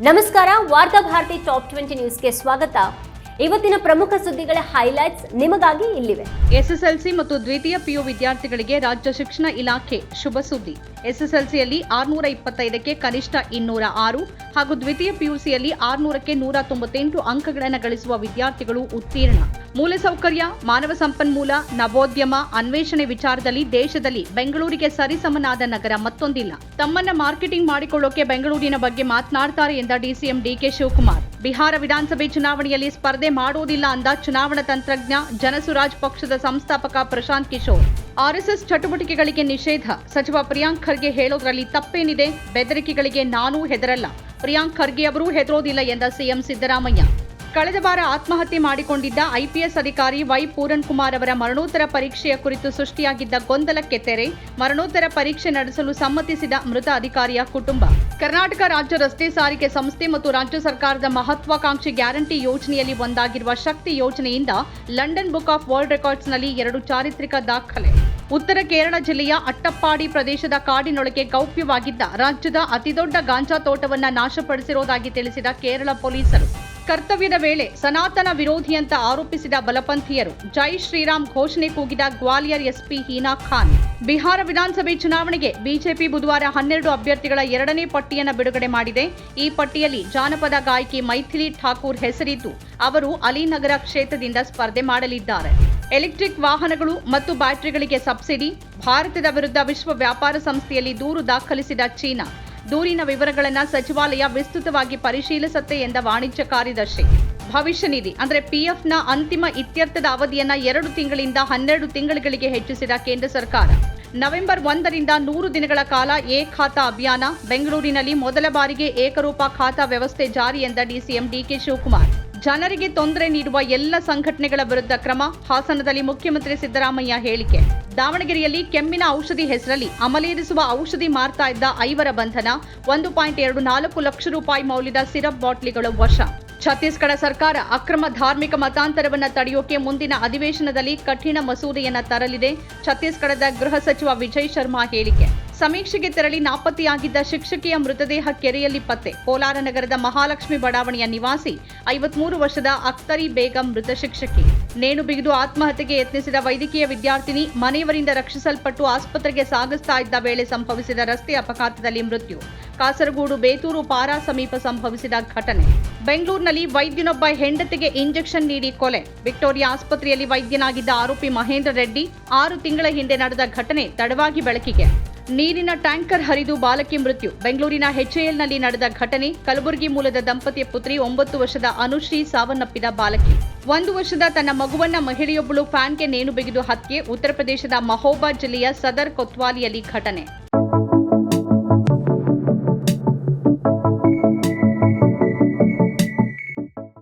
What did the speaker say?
ನಮಸ್ಕಾರ ವಾರ್ತಾ Bharati top twenty ನ್ಯೂಸ್ಗೆ ಸ್ವಾಗತ ಇವತ್ತಿನ ಪ್ರಮುಖ ಸುದ್ದಿಗಳ ಹೈಲೈಟ್ಸ್ ನಿಮಗಾಗಿ ಇಲ್ಲಿವೆ. ಎಸ್ಎಸ್ಎಲ್ಸಿ ಮತ್ತು ದ್ವಿತೀಯ ಪಿಯು ವಿದ್ಯಾರ್ಥಿಗಳಿಗೆ ರಾಜ್ಯ ಶಿಕ್ಷಣ ಇಲಾಖೆ ಶುಭ ಸುದ್ದಿ. ಎಸ್ಎಸ್ಎಲ್ಸಿಯಲ್ಲಿ ಆರ್ನೂರ ಇಪ್ಪತ್ತೈದಕ್ಕೆ ಕನಿಷ್ಠ ಇನ್ನೂರ ಆರು ಹಾಗೂ ದ್ವಿತೀಯ ಪಿಯುಸಿಯಲ್ಲಿ ಆರ್ನೂರಕ್ಕೆ ನೂರ ತೊಂಬತ್ತೆಂಟು ಅಂಕಗಳನ್ನು ಗಳಿಸುವ ವಿದ್ಯಾರ್ಥಿಗಳು ಉತ್ತೀರ್ಣ. ಮೂಲಸೌಕರ್ಯ, ಮಾನವ ಸಂಪನ್ಮೂಲ, ನವೋದ್ಯಮ, ಅನ್ವೇಷಣೆ ವಿಚಾರದಲ್ಲಿ ದೇಶದಲ್ಲಿ ಬೆಂಗಳೂರಿಗೆ ಸರಿಸಮನಾದ ನಗರ ಮತ್ತೊಂದಿಲ್ಲ. ತಮ್ಮನ್ನ ಮಾರ್ಕೆಟಿಂಗ್ ಮಾಡಿಕೊಳ್ಳೋಕೆ ಬೆಂಗಳೂರಿನ ಬಗ್ಗೆ ಮಾತನಾಡ್ತಾರೆ ಎಂದ ಡಿಸಿಎಂ ಡಿಕೆ ಶಿವಕುಮಾರ್. ಬಿಹಾರ ವಿಧಾನಸಭೆ ಚುನಾವಣೆಯಲ್ಲಿ ಸ್ಪರ್ಧೆ ಮಾಡೋದಿಲ್ಲ ಅಂದ ಚುನಾವಣಾ ತಂತ್ರಜ್ಞ ಜನಸುರಾಜ್ ಪಕ್ಷದ ಸಂಸ್ಥಾಪಕ ಪ್ರಶಾಂತ್ ಕಿಶೋರ್. ಆರ್ಎಸ್ಎಸ್ ಚಟುವಟಿಕೆಗಳಿಗೆ ನಿಷೇಧ. ಸಚಿವ ಪ್ರಿಯಾಂಕ್ ಖರ್ಗೆ ಹೇಳೋದ್ರಲ್ಲಿ ತಪ್ಪೇನಿದೆ. ಬೆದರಿಕೆಗಳಿಗೆ ನಾನೂ ಹೆದರಲ್ಲ. ಪ್ರಿಯಾಂಕ್ ಖರ್ಗೆ ಅವರೂ ಹೆದರೋದಿಲ್ಲ ಎಂದ ಸಿಎಂ ಸಿದ್ದರಾಮಯ್ಯ. ಕಳೆದ ವಾರ ಆತ್ಮಹತ್ಯೆ ಮಾಡಿಕೊಂಡಿದ್ದ ಐಪಿಎಸ್ ಅಧಿಕಾರಿ ವೈ ಪೂರನ್ ಕುಮಾರ್ ಅವರ ಮರಣೋತ್ತರ ಪರೀಕ್ಷೆಯ ಕುರಿತು ಸೃಷ್ಟಿಯಾಗಿದ್ದ ಗೊಂದಲಕ್ಕೆ ತೆರೆ ಮರಣೋತ್ತರ ಪರೀಕ್ಷೆ ನಡೆಸಲು ಸಮ್ಮತಿಸಿದ ಮೃತ ಅಧಿಕಾರಿಯ ಕುಟುಂಬ. ಕರ್ನಾಟಕ ರಾಜ್ಯ ರಸ್ತೆ ಸಾರಿಗೆ ಸಂಸ್ಥೆ ಮತ್ತು ರಾಜ್ಯ ಸರ್ಕಾರದ ಮಹತ್ವಾಕಾಂಕ್ಷಿ ಗ್ಯಾರಂಟಿ ಯೋಜನೆಯಲ್ಲಿ ಒಂದಾಗಿರುವ ಶಕ್ತಿ ಯೋಜನೆಯಿಂದ ಲಂಡನ್ ಬುಕ್ ಆಫ್ ವರ್ಲ್ಡ್ ರೆಕಾರ್ಡ್ಸ್ನಲ್ಲಿ ಎರಡು ಚಾರಿತ್ರಿಕ ದಾಖಲೆ. ಉತ್ತರ ಕೇರಳ ಜಿಲ್ಲೆಯ ಅಟ್ಟಪ್ಪಾಡಿ ಪ್ರದೇಶದ ಕಾಡಿನೊಳಗೆ ಗೌಪ್ಯವಾಗಿದ್ದ ರಾಜ್ಯದ ಅತಿದೊಡ್ಡ ಗಾಂಜಾ ತೋಟವನ್ನು ನಾಶಪಡಿಸಿರುವುದಾಗಿ ತಿಳಿಸಿದ ಕೇರಳ ಪೊಲೀಸರು. ಕರ್ತವ್ಯದ ವೇಳೆ ಸನಾತನ ವಿರೋಧಿ ಅಂತ ಆರೋಪಿಸಿದ ಬಲಪಂಥೀಯರು. ಜೈ ಶ್ರೀರಾಮ್ ಘೋಷಣೆ ಕೂಗಿದ ಗ್ವಾಲಿಯರ್ ಎಸ್ಪಿ ಹೀನಾ ಖಾನ್. ಬಿಹಾರ ವಿಧಾನಸಭೆ ಚುನಾವಣೆಗೆ ಬಿಜೆಪಿ ಬುಧವಾರ ಹನ್ನೆರಡು ಅಭ್ಯರ್ಥಿಗಳ ಎರಡನೇ ಪಟ್ಟಿಯನ್ನು ಬಿಡುಗಡೆ ಮಾಡಿದೆ. ಈ ಪಟ್ಟಿಯಲ್ಲಿ ಜಾನಪದ ಗಾಯಕಿ ಮೈಥಿಲಿ ಠಾಕೂರ್ ಹೆಸರಿದ್ದು, ಅವರು ಅಲಿನಗರ ಕ್ಷೇತ್ರದಿಂದ ಸ್ಪರ್ಧೆ ಮಾಡಲಿದ್ದಾರೆ. ಎಲೆಕ್ಟ್ರಿಕ್ ವಾಹನಗಳು ಮತ್ತು ಬ್ಯಾಟರಿಗಳಿಗೆ ಸಬ್ಸಿಡಿ, ಭಾರತದ ವಿರುದ್ಧ ವಿಶ್ವ ವ್ಯಾಪಾರ ಸಂಸ್ಥೆಯಲ್ಲಿ ದೂರು ದಾಖಲಿಸಿದ ಚೀನಾ. ದೂರಿನ ವಿವರಗಳನ್ನು ಸಚಿವಾಲಯ ವಿಸ್ತೃತವಾಗಿ ಪರಿಶೀಲಿಸುತ್ತೆ ಎಂದ ವಾಣಿಜ್ಯ ಕಾರ್ಯದರ್ಶಿ. ಭವಿಷ್ಯ ನಿಧಿ, ಅಂದರೆ ಪಿಎಫ್ನ ಅಂತಿಮ ಇತ್ಯರ್ಥದ ಅವಧಿಯನ್ನು ಎರಡು ತಿಂಗಳಿಂದ ಹನ್ನೆರಡು ತಿಂಗಳುಗಳಿಗೆ ಹೆಚ್ಚಿಸಿದ ಕೇಂದ್ರ ಸರ್ಕಾರ. ನವೆಂಬರ್ ಒಂದರಿಂದ ನೂರು ದಿನಗಳ ಕಾಲ ಎ ಖಾತಾ ಅಭಿಯಾನ, ಬೆಂಗಳೂರಿನಲ್ಲಿ ಮೊದಲ ಬಾರಿಗೆ ಏಕರೂಪ ಖಾತಾ ವ್ಯವಸ್ಥೆ ಜಾರಿ ಎಂದ ಡಿಸಿಎಂ ಡಿಕೆ ಶಿವಕುಮಾರ್. ಜನರಿಗೆ ತೊಂದರೆ ನೀಡುವ ಎಲ್ಲ ಸಂಘಟನೆಗಳ ವಿರುದ್ಧ ಕ್ರಮ, ಹಾಸನದಲ್ಲಿ ಮುಖ್ಯಮಂತ್ರಿ ಸಿದ್ದರಾಮಯ್ಯ ಹೇಳಿಕೆ. ದಾವಣಗೆರೆಯಲ್ಲಿ ಕೆಮ್ಮಿನ ಔಷಧಿ ಹೆಸರಲ್ಲಿ ಅಮಲೇರಿಸುವ ಔಷಧಿ ಮಾರ್ತಾ ಇದ್ದ ಐವರ ಬಂಧನ, ಒಂದು ಪಾಯಿಂಟ್ ಎರಡು ನಾಲ್ಕು ಲಕ್ಷ ರೂಪಾಯಿ ಮೌಲ್ಯದ ಸಿರಪ್ ಬಾಟ್ಲಿಗಳು ವಶ. ಛತ್ತೀಸ್ಗಢ ಸರ್ಕಾರ ಅಕ್ರಮ ಧಾರ್ಮಿಕ ಮತಾಂತರವನ್ನ ತಡೆಯೋಕೆ ಮುಂದಿನ ಅಧಿವೇಶನದಲ್ಲಿ ಕಠಿಣ ಮಸೂದೆಯನ್ನ ತರಲಿದೆ. ಛತ್ತೀಸ್ಗಢದ ಗೃಹ ಸಚಿವ ವಿಜಯ್ ಶರ್ಮಾ ಹೇಳಿಕೆ. ಸಮೀಕ್ಷೆಗೆ ತೆರಳಿ ನಾಪತ್ತೆಯಾಗಿದ್ದ ಶಿಕ್ಷಕಿಯ ಮೃತದೇಹ ಕೆರೆಯಲ್ಲಿ ಪತ್ತೆ. ಕೋಲಾರ ನಗರದ ಮಹಾಲಕ್ಷ್ಮಿ ಬಡಾವಣೆಯ ನಿವಾಸಿ, ಐವತ್ಮೂರು ವರ್ಷದ ಅಖ್ತರಿ ಬೇಗಂ ಮೃತ ಶಿಕ್ಷಕಿ. ನೇಣು ಬಿಗಿದು ಆತ್ಮಹತ್ಯೆಗೆ ಯತ್ನಿಸಿದ ವೈದ್ಯಕೀಯ ವಿದ್ಯಾರ್ಥಿನಿ ಮನೆಯವರಿಂದ ರಕ್ಷಿಸಲ್ಪಟ್ಟು ಆಸ್ಪತ್ರೆಗೆ ಸಾಗಿಸ್ತಾ ಇದ್ದ ವೇಳೆ ಸಂಭವಿಸಿದ ರಸ್ತೆ ಅಪಘಾತದಲ್ಲಿ ಮೃತ್ಯು. ಕಾಸರಗೋಡು ಬೇತೂರು ಪಾರಾ ಸಮೀಪ ಸಂಭವಿಸಿದ ಘಟನೆ. ಬೆಂಗಳೂರಿನಲ್ಲಿ ವೈದ್ಯನೊಬ್ಬ ಹೆಂಡತಿಗೆ ಇಂಜೆಕ್ಷನ್ ನೀಡಿ ಕೊಲೆ. ವಿಕ್ಟೋರಿಯಾ ಆಸ್ಪತ್ರೆಯಲ್ಲಿ ವೈದ್ಯನಾಗಿದ್ದ ಆರೋಪಿ ಮಹೇಂದ್ರ ರೆಡ್ಡಿ ಆರು ತಿಂಗಳ ಹಿಂದೆ ನಡೆದ ಘಟನೆ ತಡವಾಗಿ ಬೆಳಕಿಗೆ. ನೀರಿನ ಟ್ಯಾಂಕರ್ ಹರಿದು ಬಾಲಕಿ ಮೃತ್ಯು. ಬೆಂಗಳೂರಿನ ಹೆಚ್ಎಎಲ್ನಲ್ಲಿ ನಡೆದ ಘಟನೆ, ಕಲಬುರಗಿ ಮೂಲದ ದಂಪತಿಯ ಪುತ್ರಿ ಒಂಬತ್ತು ವರ್ಷದ ಅನುಶ್ರೀ ಸಾವನ್ನಪ್ಪಿದ ಬಾಲಕಿ. ಒಂದು ವರ್ಷದ ತನ್ನ ಮಗುವನ್ನ ಮಹಿಳೆಯೊಬ್ಬಳು ಫ್ಯಾನ್ಗೆ ನೇಣು ಬಿಗಿದು ಹತ್ಯೆ, ಉತ್ತರ ಪ್ರದೇಶದ ಮಹೋಬಾ ಜಿಲ್ಲೆಯ ಸದರ್ ಕೊತ್ವಾಲಿಯಲ್ಲಿ ಘಟನೆ.